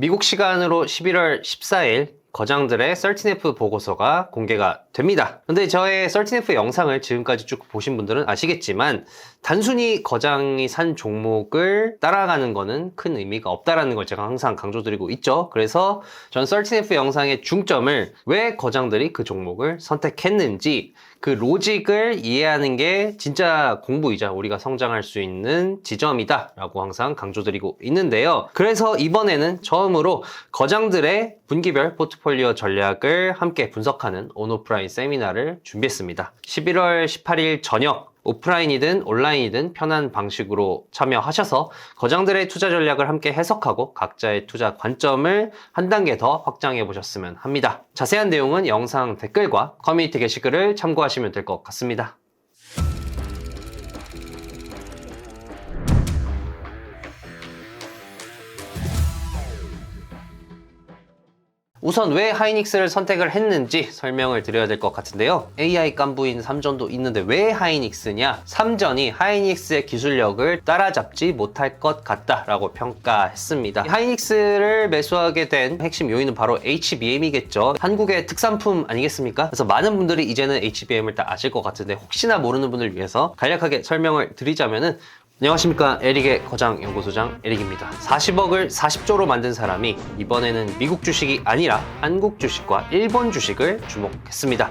미국 시간으로 11월 14일 거장들의 13F 보고서가 공개가 됩니다. 근데 저의 13F 영상을 지금까지 쭉 보신 분들은 아시겠지만 단순히 거장이 산 종목을 따라가는 거는 큰 의미가 없다라는 걸 제가 항상 강조드리고 있죠. 그래서 전 13F 영상의 중점을 왜 거장들이 그 종목을 선택했는지 그 로직을 이해하는 게 진짜 공부이자 우리가 성장할 수 있는 지점이다 라고 항상 강조드리고 있는데요. 그래서 이번에는 처음으로 거장들의 분기별 포트폴리오 전략을 함께 분석하는 온오프라인 세미나를 준비했습니다. 11월 18일 저녁 오프라인이든 온라인이든 편한 방식으로 참여하셔서 거장들의 투자 전략을 함께 해석하고 각자의 투자 관점을 한 단계 더 확장해 보셨으면 합니다. 자세한 내용은 영상 댓글과 커뮤니티 게시글을 참고하시면 될 것 같습니다. 우선 왜 하이닉스를 선택을 했는지 설명을 드려야 될 것 같은데요. AI 깐부인 삼전도 있는데 왜 하이닉스냐? 삼전이 하이닉스의 기술력을 따라잡지 못할 것 같다라고 평가했습니다. 하이닉스를 매수하게 된 핵심 요인은 바로 HBM이겠죠. 한국의 특산품 아니겠습니까? 그래서 많은 분들이 이제는 HBM을 다 아실 것 같은데 혹시나 모르는 분을 위해서 간략하게 설명을 드리자면은 안녕하십니까. 에릭의 거장 연구소장 에릭입니다. 40억을 40조로 만든 사람이 이번에는 미국 주식이 아니라 한국 주식과 일본 주식을 주목했습니다.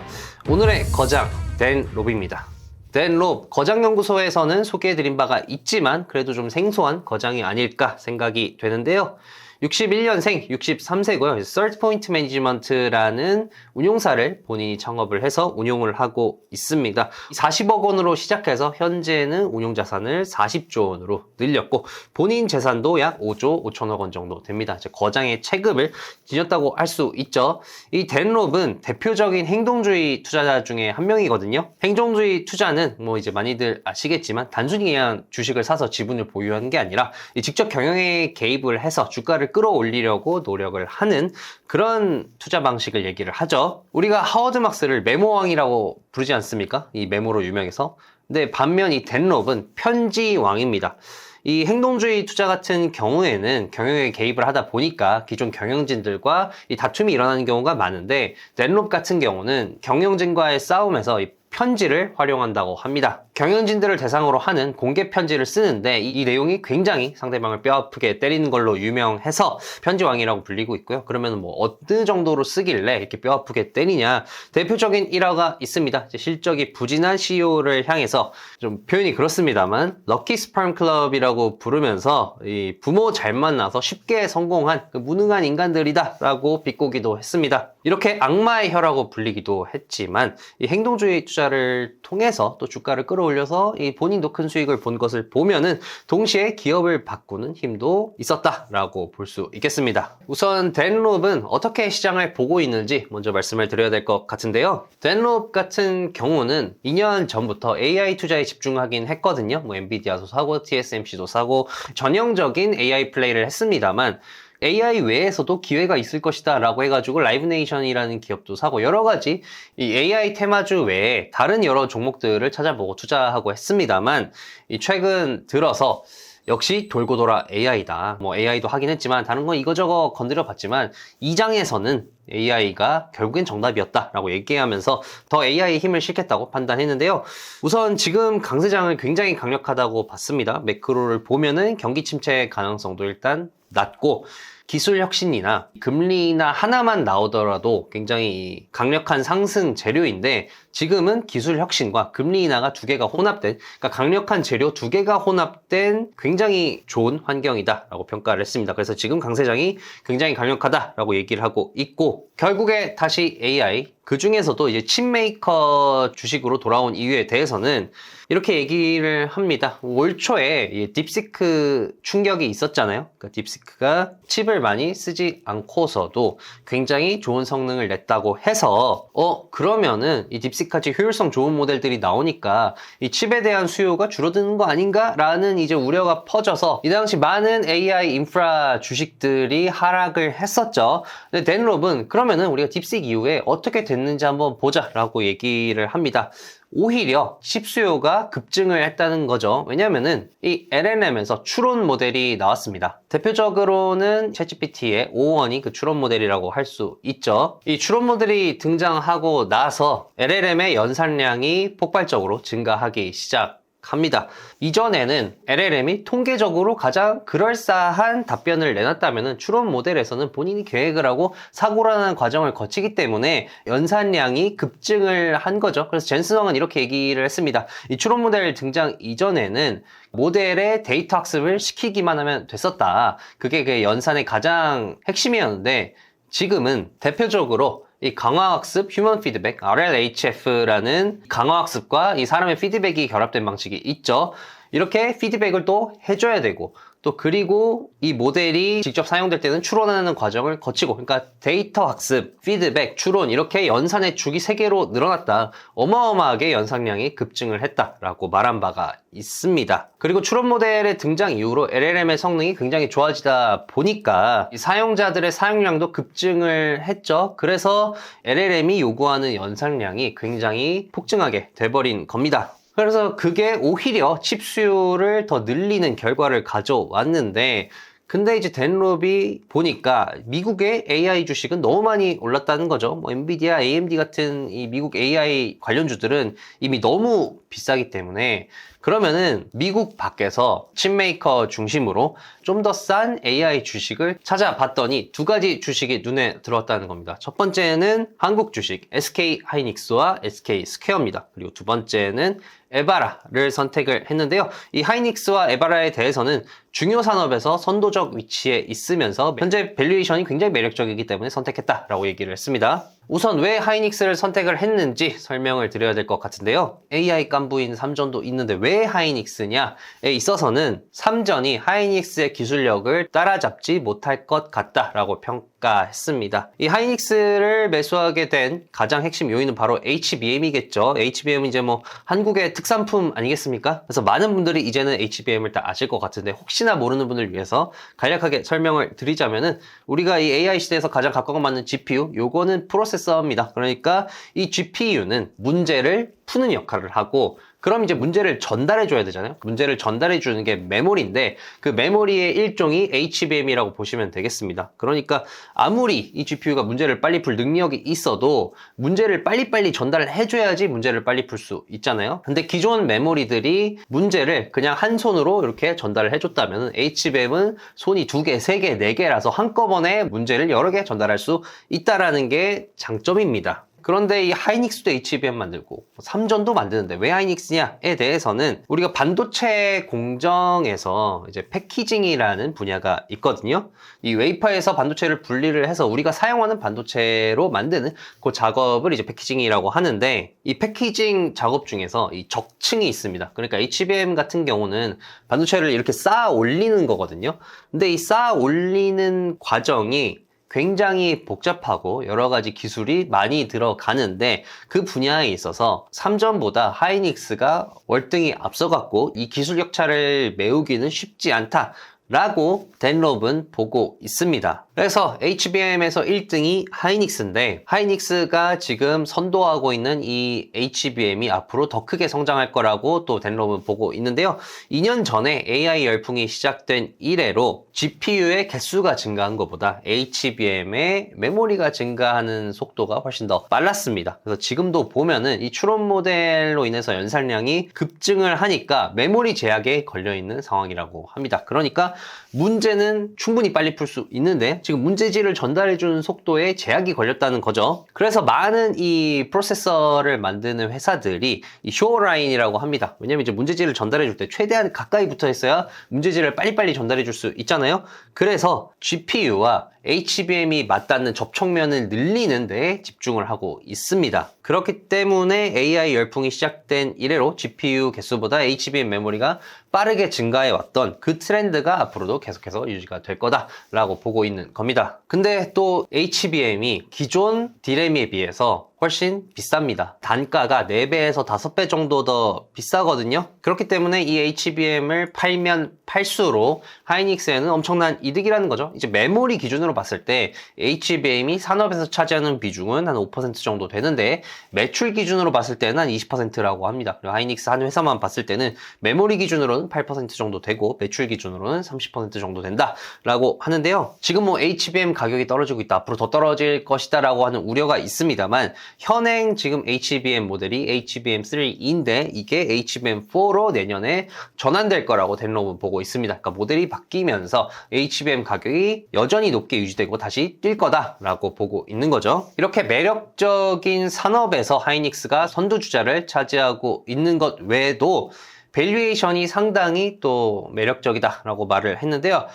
오늘의 거장 댄 롭입니다. 댄 롭, 거장연구소에서는 소개해드린 바가 있지만 그래도 좀 생소한 거장이 아닐까 생각이 되는데요 61년생, 63세고요. Third Point Management라는 운용사를 본인이 창업을 해서 운용을 하고 있습니다. 40억 원으로 시작해서 현재는 운용 자산을 40조 원으로 늘렸고 본인 재산도 약 5조 5천억 원 정도 됩니다. 이제 거장의 체급을 지녔다고 할 수 있죠. 이 댄롭은 대표적인 행동주의 투자자 중에 한 명이거든요. 행동주의 투자는 뭐 이제 많이들 아시겠지만 단순히 그냥 주식을 사서 지분을 보유하는 게 아니라 이 직접 경영에 개입을 해서 주가를 끌어올리려고 노력을 하는 그런 투자 방식을 얘기를 하죠. 우리가 하워드 막스를 메모왕이라고 부르지 않습니까? 이 메모로 유명해서. 근데 반면 이 댄롭은 편지왕입니다. 이 행동주의 투자 같은 경우에는 경영에 개입을 하다 보니까 기존 경영진들과 이 다툼이 일어나는 경우가 많은데 댄롭 같은 경우는 경영진과의 싸움에서 이 편지를 활용한다고 합니다. 경영진들을 대상으로 하는 공개 편지를 쓰는데 이, 이, 내용이 굉장히 상대방을 뼈아프게 때리는 걸로 유명해서 편지왕이라고 불리고 있고요. 그러면 뭐 어느 정도로 쓰길래 이렇게 뼈아프게 때리냐 대표적인 일화가 있습니다. 실적이 부진한 CEO를 향해서 좀 표현이 그렇습니다만 럭키 스파임 클럽이라고 부르면서 이 부모 잘 만나서 쉽게 성공한 그 무능한 인간들이다라고 비꼬기도 했습니다. 이렇게 악마의 혀라고 불리기도 했지만 이 행동주의 투자를 통해서 또 주가를 끌어 올려서 이 본인도 큰 수익을 본 것을 보면은 동시에 기업을 바꾸는 힘도 있었다라고 볼 수 있겠습니다. 우선 댄롭은 어떻게 시장을 보고 있는지 먼저 말씀을 드려야 될 것 같은데요. 댄롭 같은 경우는 2년 전부터 AI 투자에 집중하긴 했거든요. 뭐 엔비디아도 사고 TSMC도 사고 전형적인 AI 플레이를 했습니다만 AI 외에서도 기회가 있을 것이다 라고 해가지고 라이브네이션이라는 기업도 사고 여러 가지 이 AI 테마주 외에 다른 여러 종목들을 찾아보고 투자하고 했습니다만 이 최근 들어서 역시 돌고 돌아 AI다. 뭐 AI도 하긴 했지만 다른 건 이거저거 건드려 봤지만 이 장에서는 AI가 결국엔 정답이었다라고 얘기하면서 더 AI에 힘을 실겠다고 판단했는데요. 우선 지금 강세장을 굉장히 강력하다고 봤습니다. 매크로를 보면은 경기 침체 가능성도 일단 낮고 기술 혁신이나 금리나 하나만 나오더라도 굉장히 강력한 상승 재료인데 지금은 기술 혁신과 금리 인하가 두 개가 혼합된 그러니까 강력한 재료 두 개가 혼합된 굉장히 좋은 환경이다라고 평가를 했습니다. 그래서 지금 강세장이 굉장히 강력하다라고 얘기를 하고 있고 결국에 다시 AI 그 중에서도 이제 칩메이커 주식으로 돌아온 이유에 대해서는 이렇게 얘기를 합니다. 올 초에 딥시크 충격이 있었잖아요. 그러니까 딥시크가 칩을 많이 쓰지 않고서도 굉장히 좋은 성능을 냈다고 해서 어 그러면은 이 딥시크같이 효율성 좋은 모델들이 나오니까 이 칩에 대한 수요가 줄어드는 거 아닌가라는 이제 우려가 퍼져서 이 당시 많은 AI 인프라 주식들이 하락을 했었죠. 근데 댄롭은 그러면은 우리가 딥식 이후에 어떻게 됐는지 한번 보자라고 얘기를 합니다. 오히려 칩 수요가 급증을 했다는 거죠. 왜냐면은 이 LLM에서 추론 모델이 나왔습니다. 대표적으로는 챗GPT의 5원이 그 추론 모델이라고 할 수 있죠. 이 추론 모델이 등장하고 나서 LLM의 연산량이 폭발적으로 증가하기 시작 합니다. 이전에는 LLM이 통계적으로 가장 그럴싸한 답변을 내놨다면 추론 모델에서는 본인이 계획을 하고 사고라는 과정을 거치기 때문에 연산량이 급증을 한 거죠. 그래서 젠슨왕은 이렇게 얘기를 했습니다. 이 추론 모델 등장 이전에는 모델의 데이터 학습을 시키기만 하면 됐었다. 그게 그 연산의 가장 핵심이었는데 지금은 대표적으로 이 강화학습 휴먼 피드백 RLHF라는 강화학습과 이 사람의 피드백이 결합된 방식이 있죠. 이렇게 피드백을 또 해줘야 되고 또 그리고 이 모델이 직접 사용될 때는 추론하는 과정을 거치고 그러니까 데이터 학습, 피드백, 추론 이렇게 연산의 주기 3개로 늘어났다. 어마어마하게 연산량이 급증을 했다라고 말한 바가 있습니다. 그리고 추론 모델의 등장 이후로 LLM의 성능이 굉장히 좋아지다 보니까 이 사용자들의 사용량도 급증을 했죠. 그래서 LLM이 요구하는 연산량이 굉장히 폭증하게 돼버린 겁니다. 그래서 그게 오히려 칩 수요를 더 늘리는 결과를 가져왔는데 근데 이제 덴롭이 보니까 미국의 AI 주식은 너무 많이 올랐다는 거죠. 뭐 엔비디아, AMD 같은 이 미국 AI 관련주들은 이미 너무 비싸기 때문에 그러면은 미국 밖에서 칩메이커 중심으로 좀 더 싼 AI 주식을 찾아봤더니 두 가지 주식이 눈에 들어왔다는 겁니다. 첫 번째는 한국 주식 SK 하이닉스와 SK 스퀘어입니다. 그리고 두 번째는 에바라를 선택을 했는데요. 이 하이닉스와 에바라에 대해서는 중요 산업에서 선도적 위치에 있으면서 현재 밸류에이션이 굉장히 매력적이기 때문에 선택했다라고 얘기를 했습니다. 우선 왜 하이닉스를 선택을 했는지 설명을 드려야 될 것 같은데요. AI 깐부인 삼전도 있는데 왜 하이닉스냐에 있어서는 삼전이 하이닉스의 기술력을 따라잡지 못할 것 같다라고 평가했습니다. 이 하이닉스를 매수하게 된 가장 핵심 요인은 바로 HBM이겠죠. HBM은 이제 뭐 한국의 특산품 아니겠습니까? 그래서 많은 분들이 이제는 HBM을 다 아실 것 같은데 혹시나 모르는 분을 위해서 간략하게 설명을 드리자면은 우리가 이 AI 시대에서 가장 각광을 받는 GPU 요거는 프로세 서입니다. 그러니까 이 GPU는 문제를 푸는 역할을 하고 그럼 이제 문제를 전달해 줘야 되잖아요. 문제를 전달해 주는 게 메모리인데 그 메모리의 일종이 HBM이라고 보시면 되겠습니다. 그러니까 아무리 이 GPU가 문제를 빨리 풀 능력이 있어도 문제를 빨리빨리 전달해 줘야지 문제를 빨리 풀 수 있잖아요. 근데 기존 메모리들이 문제를 그냥 한 손으로 이렇게 전달을 해 줬다면 HBM은 손이 두 개, 세 개, 네 개라서 한꺼번에 문제를 여러 개 전달할 수 있다라는 게 장점입니다. 그런데 이 하이닉스도 HBM 만들고 삼전도 만드는데 왜 하이닉스냐에 대해서는 우리가 반도체 공정에서 이제 패키징이라는 분야가 있거든요. 이 웨이퍼에서 반도체를 분리를 해서 우리가 사용하는 반도체로 만드는 그 작업을 이제 패키징이라고 하는데 이 패키징 작업 중에서 이 적층이 있습니다. 그러니까 HBM 같은 경우는 반도체를 이렇게 쌓아 올리는 거거든요. 근데 이 쌓아 올리는 과정이 굉장히 복잡하고 여러 가지 기술이 많이 들어가는데 그 분야에 있어서 삼전보다 하이닉스가 월등히 앞서갔고 이 기술 격차를 메우기는 쉽지 않다. 라고 덴롭은 보고 있습니다. 그래서 HBM에서 1등이 하이닉스인데 하이닉스가 지금 선도하고 있는 이 HBM이 앞으로 더 크게 성장할 거라고 또 덴롭은 보고 있는데요. 2년 전에 AI 열풍이 시작된 이래로 GPU의 개수가 증가한 것보다 HBM의 메모리가 증가하는 속도가 훨씬 더 빨랐습니다. 그래서 지금도 보면은 이 추론 모델로 인해서 연산량이 급증을 하니까 메모리 제약에 걸려 있는 상황이라고 합니다. 그러니까 문제는 충분히 빨리 풀 수 있는데 지금 문제지를 전달해 주는 속도에 제약이 걸렸다는 거죠. 그래서 많은 이 프로세서를 만드는 회사들이 이 쇼라인이라고 합니다. 왜냐면 이제 문제지를 전달해 줄 때 최대한 가까이 붙어 있어야 문제지를 빨리빨리 전달해 줄 수 있잖아요. 그래서 GPU와 HBM이 맞닿는 접촉면을 늘리는 데 집중을 하고 있습니다. 그렇기 때문에 AI 열풍이 시작된 이래로 GPU 개수보다 HBM 메모리가 빠르게 증가해 왔던 그 트렌드가 앞으로도 계속해서 유지가 될 거다라고 보고 있는 겁니다. 근데 또 HBM이 기존 디램에 비해서 훨씬 비쌉니다. 단가가 4배에서 5배 정도 더 비싸거든요. 그렇기 때문에 이 HBM을 팔면 팔수록 하이닉스에는 엄청난 이득이라는 거죠. 이제 메모리 기준으로 봤을 때 HBM이 산업에서 차지하는 비중은 한 5% 정도 되는데 매출 기준으로 봤을 때는 한 20%라고 합니다. 그리고 하이닉스 한 회사만 봤을 때는 메모리 기준으로는 8% 정도 되고 매출 기준으로는 30% 정도 된다라고 하는데요. 지금 뭐 HBM 가격이 떨어지고 있다. 앞으로 더 떨어질 것이다라고 하는 우려가 있습니다만 현행 지금 HBM 모델이 HBM3인데 이게 HBM4로 내년에 전환될 거라고 댄로브 보고 있습니다. 그러니까 모델이 바뀌면서 HBM 가격이 여전히 높게 유지되고 다시 뛸 거다라고 보고 있는 거죠. 이렇게 매력적인 산업에서 하이닉스가 선두주자를 차지하고 있는 것 외에도 밸류에이션이 상당히 또 매력적이다라고 말을 했는데요.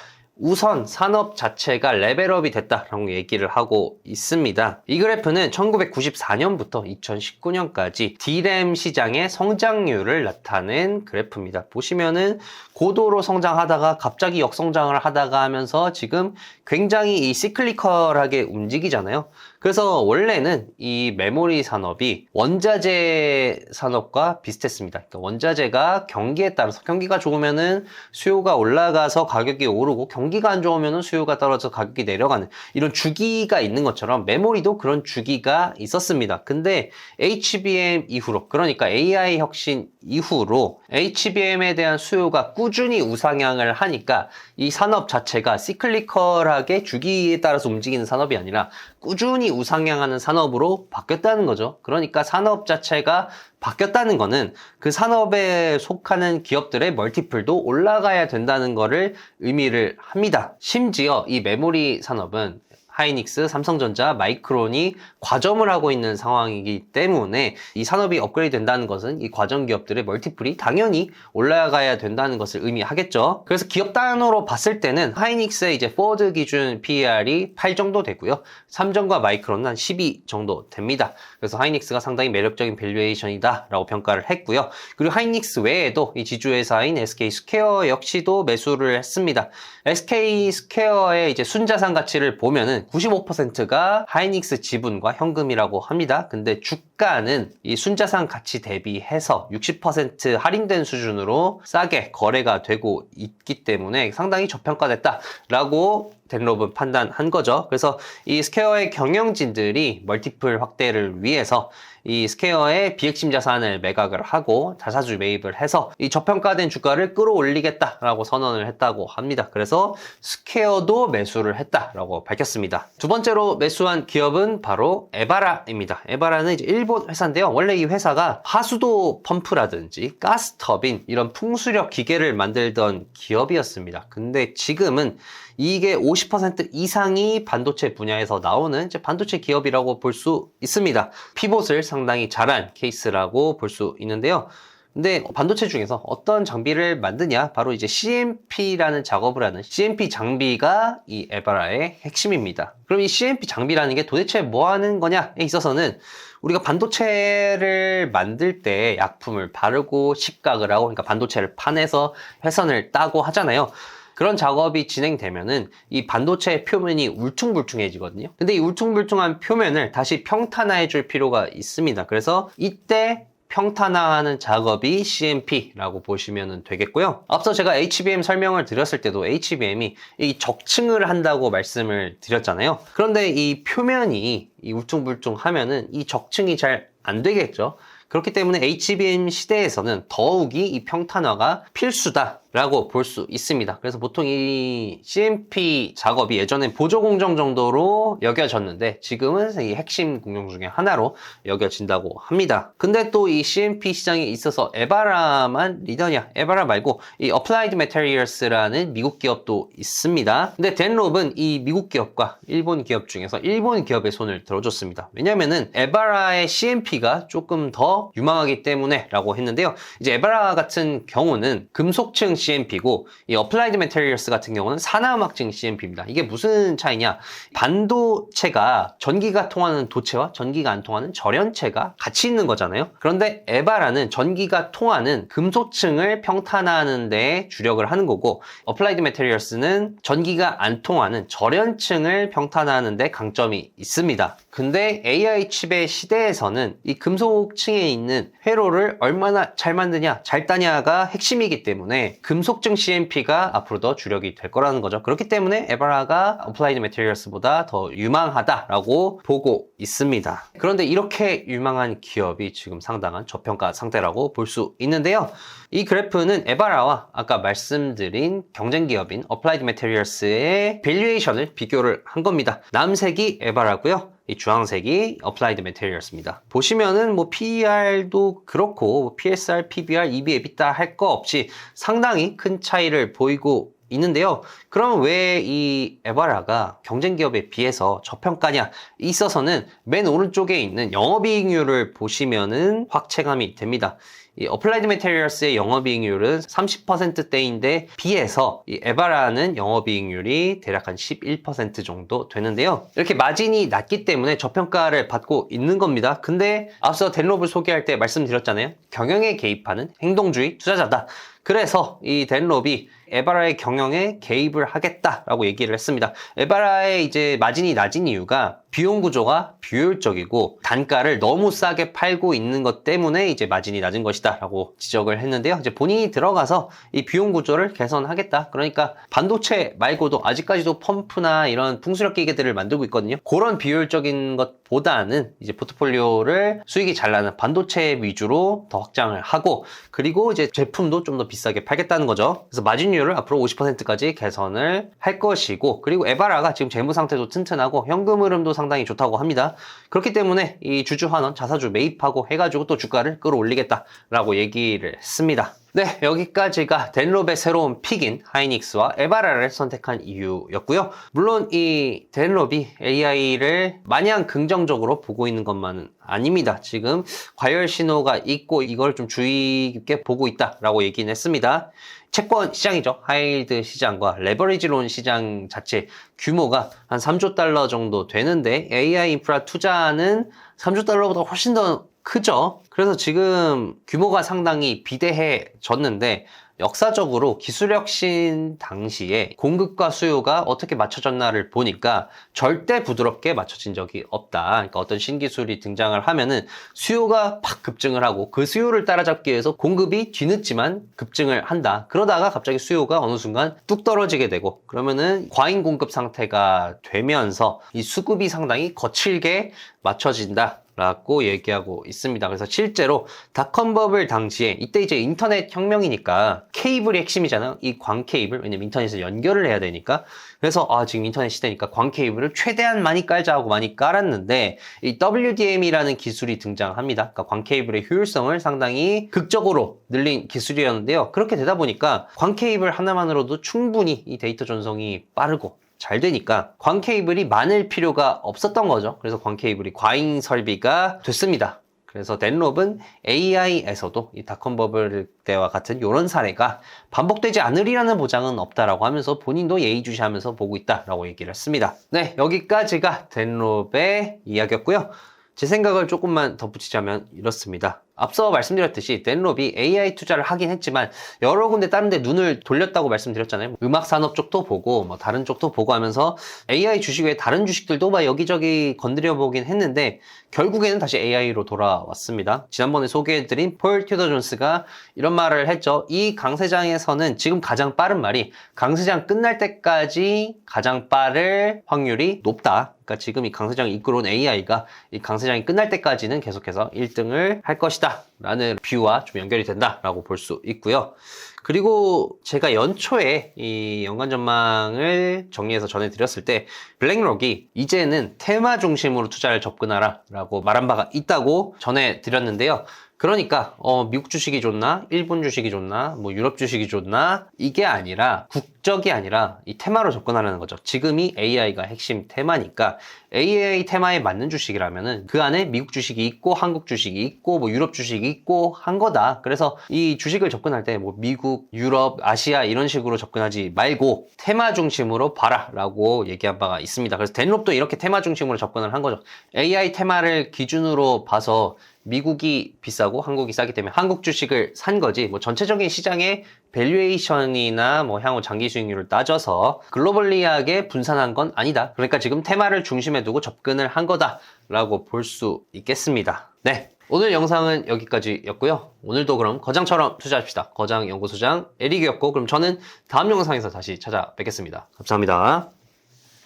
우선 산업 자체가 레벨업이 됐다라고 얘기를 하고 있습니다. 이 그래프는 1994년부터 2019년까지 D램 시장의 성장률을 나타낸 그래프입니다. 보시면은 고도로 성장하다가 갑자기 역성장을 하다가 하면서 지금 굉장히 이 시클리컬하게 움직이잖아요. 그래서 원래는 이 메모리 산업이 원자재 산업과 비슷했습니다. 그러니까 원자재가 경기에 따라서 경기가 좋으면은 수요가 올라가서 가격이 오르고 경기가 안 좋으면은 수요가 떨어져 가격이 내려가는 이런 주기가 있는 것처럼 메모리도 그런 주기가 있었습니다. 근데 HBM 이후로 그러니까 AI 혁신 이후로 HBM에 대한 수요가 꾸준히 우상향을 하니까 이 산업 자체가 시클리컬하게 주기에 따라서 움직이는 산업이 아니라 꾸준히 우상향하는 산업으로 바뀌었다는 거죠. 그러니까 산업 자체가 바뀌었다는 거는 그 산업에 속하는 기업들의 멀티플도 올라가야 된다는 거를 의미를 합니다. 심지어 이 메모리 산업은 하이닉스, 삼성전자, 마이크론이 과점을 하고 있는 상황이기 때문에 이 산업이 업그레이드 된다는 것은 이 과점 기업들의 멀티플이 당연히 올라가야 된다는 것을 의미하겠죠. 그래서 기업 단으로 봤을 때는 하이닉스의 이제 포드 기준 PER이 8 정도 되고요. 삼성과 마이크론은 한 12 정도 됩니다. 그래서 하이닉스가 상당히 매력적인 밸류에이션이다라고 평가를 했고요. 그리고 하이닉스 외에도 이 지주회사인 SK 스퀘어 역시도 매수를 했습니다. SK 스퀘어의 이제 순자산 가치를 보면은 95%가 하이닉스 지분과 현금이라고 합니다. 근데 주가는 이 순자산 가치 대비해서 60% 할인된 수준으로 싸게 거래가 되고 있기 때문에 상당히 저평가됐다라고 댄롭은 판단한 거죠. 그래서 이 스퀘어의 경영진들이 멀티플 확대를 위해서 이 스퀘어의 비핵심 자산을 매각을 하고 자사주 매입을 해서 이 저평가된 주가를 끌어올리겠다라고 선언을 했다고 합니다. 그래서 스퀘어도 매수를 했다라고 밝혔습니다. 두 번째로 매수한 기업은 바로 에바라입니다. 에바라는 이제 일본 회사인데요. 원래 이 회사가 하수도 펌프라든지 가스 터빈 이런 풍수력 기계를 만들던 기업이었습니다. 근데 지금은 이게 50% 이상이 반도체 분야에서 나오는 반도체 기업이라고 볼 수 있습니다. 피봇을 상당히 잘한 케이스라고 볼 수 있는데요. 근데 반도체 중에서 어떤 장비를 만드냐? 바로 이제 CMP라는 작업을 하는 CMP 장비가 이 에바라의 핵심입니다. 그럼 이 CMP 장비라는 게 도대체 뭐 하는 거냐에 있어서는 우리가 반도체를 만들 때 약품을 바르고 식각을 하고 그러니까 반도체를 파내서 회선을 따고 하잖아요. 그런 작업이 진행되면은 이 반도체 표면이 울퉁불퉁해지거든요. 근데 이 울퉁불퉁한 표면을 다시 평탄화해 줄 필요가 있습니다. 그래서 이때 평탄화하는 작업이 CMP라고 보시면 되겠고요. 앞서 제가 HBM 설명을 드렸을 때도 HBM이 이 적층을 한다고 말씀을 드렸잖아요. 그런데 이 표면이 이 울퉁불퉁 하면은 이 적층이 잘 안 되겠죠. 그렇기 때문에 HBM 시대에서는 더욱이 이 평탄화가 필수다 라고 볼 수 있습니다. 그래서 보통 이 CMP 작업이 예전엔 보조 공정 정도로 여겨졌는데 지금은 이 핵심 공정 중에 하나로 여겨진다고 합니다. 근데 또 이 CMP 시장에 있어서 에바라만 리더냐? 에바라 말고 이 Applied Materials라는 미국 기업도 있습니다. 근데 덴롭은 이 미국 기업과 일본 기업 중에서 일본 기업의 손을 들어줬습니다. 왜냐면은 에바라의 CMP가 조금 더 유망하기 때문에 라고 했는데요. 이제 에바라 같은 경우는 금속층 CMP고 이 어플라이드 메테리얼스 같은 경우는 산화음악증 CMP입니다. 이게 무슨 차이냐? 반도체가 전기가 통하는 도체와 전기가 안 통하는 절연체가 같이 있는 거잖아요. 그런데 에바라는 전기가 통하는 금속층을 평탄화하는 데 주력을 하는 거고 어플라이드 메테리얼스는 전기가 안 통하는 절연층을 평탄화하는 데 강점이 있습니다. 근데 AI 칩의 시대에서는 이 금속층에 있는 회로를 얼마나 잘 만드냐, 잘 따냐가 핵심이기 때문에 금속증 CMP가 앞으로 더 주력이 될 거라는 거죠. 그렇기 때문에 에바라가 어플라이드 메테리얼스보다 더 유망하다라고 보고 있습니다. 그런데 이렇게 유망한 기업이 지금 상당한 저평가 상태라고 볼 수 있는데요. 이 그래프는 에바라와 아까 말씀드린 경쟁 기업인 어플라이드 메테리얼스의 밸류에이션을 비교를 한 겁니다. 남색이 에바라고요. 이 주황색이 어플라이드 메테리얼스입니다. 보시면은 뭐 PER도 그렇고 PSR, PBR, EB, EBITDA 할 거 없이 상당히 큰 차이를 보이고 있는데요. 그럼 왜 이 에바라가 경쟁 기업에 비해서 저평가냐? 있어서는 맨 오른쪽에 있는 영업이익률을 보시면은 확 체감이 됩니다. 이 어플라이드 메테리얼스의 영업이익률은 30%대인데 비해서 이 에바라는 영업이익률이 대략 한 11% 정도 되는데요. 이렇게 마진이 낮기 때문에 저평가를 받고 있는 겁니다. 근데 앞서 덴롭을 소개할 때 말씀드렸잖아요. 경영에 개입하는 행동주의 투자자다. 그래서 이 덴롭이 에바라의 경영에 개입을 하겠다라고 얘기를 했습니다. 에바라의 이제 마진이 낮은 이유가 비용 구조가 비효율적이고 단가를 너무 싸게 팔고 있는 것 때문에 이제 마진이 낮은 것이다라고 지적을 했는데요. 이제 본인이 들어가서 이 비용 구조를 개선하겠다. 그러니까 반도체 말고도 아직까지도 펌프나 이런 풍수력 기계들을 만들고 있거든요. 그런 비효율적인 것보다는 이제 포트폴리오를 수익이 잘 나는 반도체 위주로 더 확장을 하고 그리고 이제 제품도 좀 더 비싸게 팔겠다는 거죠. 그래서 마진율을 앞으로 50%까지 개선을 할 것이고 그리고 에바라가 지금 재무 상태도 튼튼하고 현금 흐름도 상당히 좋다고 합니다. 그렇기 때문에 이 주주 환원 자사주 매입하고 해가지고 또 주가를 끌어올리겠다라고 얘기를 했습니다. 네, 여기까지가 덴롭의 새로운 픽인 하이닉스와 에바라를 선택한 이유였고요. 물론 이 덴롭이 AI를 마냥 긍정적으로 보고 있는 것만은 아닙니다. 지금 과열 신호가 있고 이걸 좀 주의 깊게 보고 있다라고 얘기는 했습니다. 채권 시장이죠. 하이드 시장과 레버리지론 시장 자체 규모가 한 3조 달러 정도 되는데 AI 인프라 투자는 3조 달러보다 훨씬 더 크죠. 그래서 지금 규모가 상당히 비대해졌는데 역사적으로 기술혁신 당시에 공급과 수요가 어떻게 맞춰졌나를 보니까 절대 부드럽게 맞춰진 적이 없다. 그러니까 어떤 신기술이 등장을 하면은 수요가 팍 급증을 하고 그 수요를 따라잡기 위해서 공급이 뒤늦지만 급증을 한다. 그러다가 갑자기 수요가 어느 순간 뚝 떨어지게 되고 그러면은 과잉 공급 상태가 되면서 이 수급이 상당히 거칠게 맞춰진다. 라고 얘기하고 있습니다. 그래서 실제로 닷컴 버블 당시에 이때 이제 인터넷 혁명이니까 케이블이 핵심이잖아요. 이 광 케이블 왜냐면 인터넷에 연결을 해야 되니까 그래서 아 지금 인터넷 시대니까 광 케이블을 최대한 많이 깔자 하고 많이 깔았는데 이 WDM이라는 기술이 등장합니다. 그러니까 광 케이블의 효율성을 상당히 극적으로 늘린 기술이었는데요. 그렇게 되다 보니까 광 케이블 하나만으로도 충분히 이 데이터 전송이 빠르고 잘 되니까 광 케이블이 많을 필요가 없었던 거죠. 그래서 광 케이블이 과잉 설비가 됐습니다. 그래서 덴롭은 AI에서도 이 닷컴 버블 때와 같은 이런 사례가 반복되지 않으리라는 보장은 없다라고 하면서 본인도 예의주시하면서 보고 있다라고 얘기를 했습니다. 네, 여기까지가 덴롭의 이야기였고요. 제 생각을 조금만 덧붙이자면 이렇습니다. 앞서 말씀드렸듯이 덴롭이 AI 투자를 하긴 했지만 여러 군데 다른 데 눈을 돌렸다고 말씀드렸잖아요. 음악 산업 쪽도 보고 뭐 다른 쪽도 보고 하면서 AI 주식 외에 다른 주식들도 막 여기저기 건드려 보긴 했는데 결국에는 다시 AI로 돌아왔습니다. 지난번에 소개해드린 폴 튜더 존스가 이런 말을 했죠. 이 강세장에서는 지금 가장 빠른 말이 강세장 끝날 때까지 가장 빠를 확률이 높다. 그러니까 지금 이 강세장을 이끌어온 AI가 이 강세장이 끝날 때까지는 계속해서 1등을 할 것이다. 라는 뷰와 좀 연결이 된다라고 볼 수 있고요. 그리고 제가 연초에 이 연간 전망을 정리해서 전해드렸을 때 블랙록이 이제는 테마 중심으로 투자를 접근하라 라고 말한 바가 있다고 전해드렸는데요. 그러니까 어, 미국 주식이 좋나 일본 주식이 좋나 뭐 유럽 주식이 좋나 이게 아니라 국 목적이 아니라 이 테마로 접근하려는 거죠. 지금이 AI가 핵심 테마니까 AI 테마에 맞는 주식이라면은 그 안에 미국 주식이 있고 한국 주식이 있고 뭐 유럽 주식이 있고 한 거다. 그래서 이 주식을 접근할 때 뭐 미국, 유럽, 아시아 이런 식으로 접근하지 말고 테마 중심으로 봐라라고 얘기한 바가 있습니다. 그래서 덴롭도 이렇게 테마 중심으로 접근을 한 거죠. AI 테마를 기준으로 봐서 미국이 비싸고 한국이 싸기 때문에 한국 주식을 산 거지 뭐 전체적인 시장의 밸류에이션이나 뭐 향후 장기 수익률을 따져서 글로벌리하게 분산한 건 아니다. 그러니까 지금 테마를 중심에 두고 접근을 한 거다라고 볼 수 있겠습니다. 네. 오늘 영상은 여기까지였고요. 오늘도 그럼 거장처럼 투자합시다. 거장 연구소장 에릭이었고 그럼 저는 다음 영상에서 다시 찾아뵙겠습니다. 감사합니다.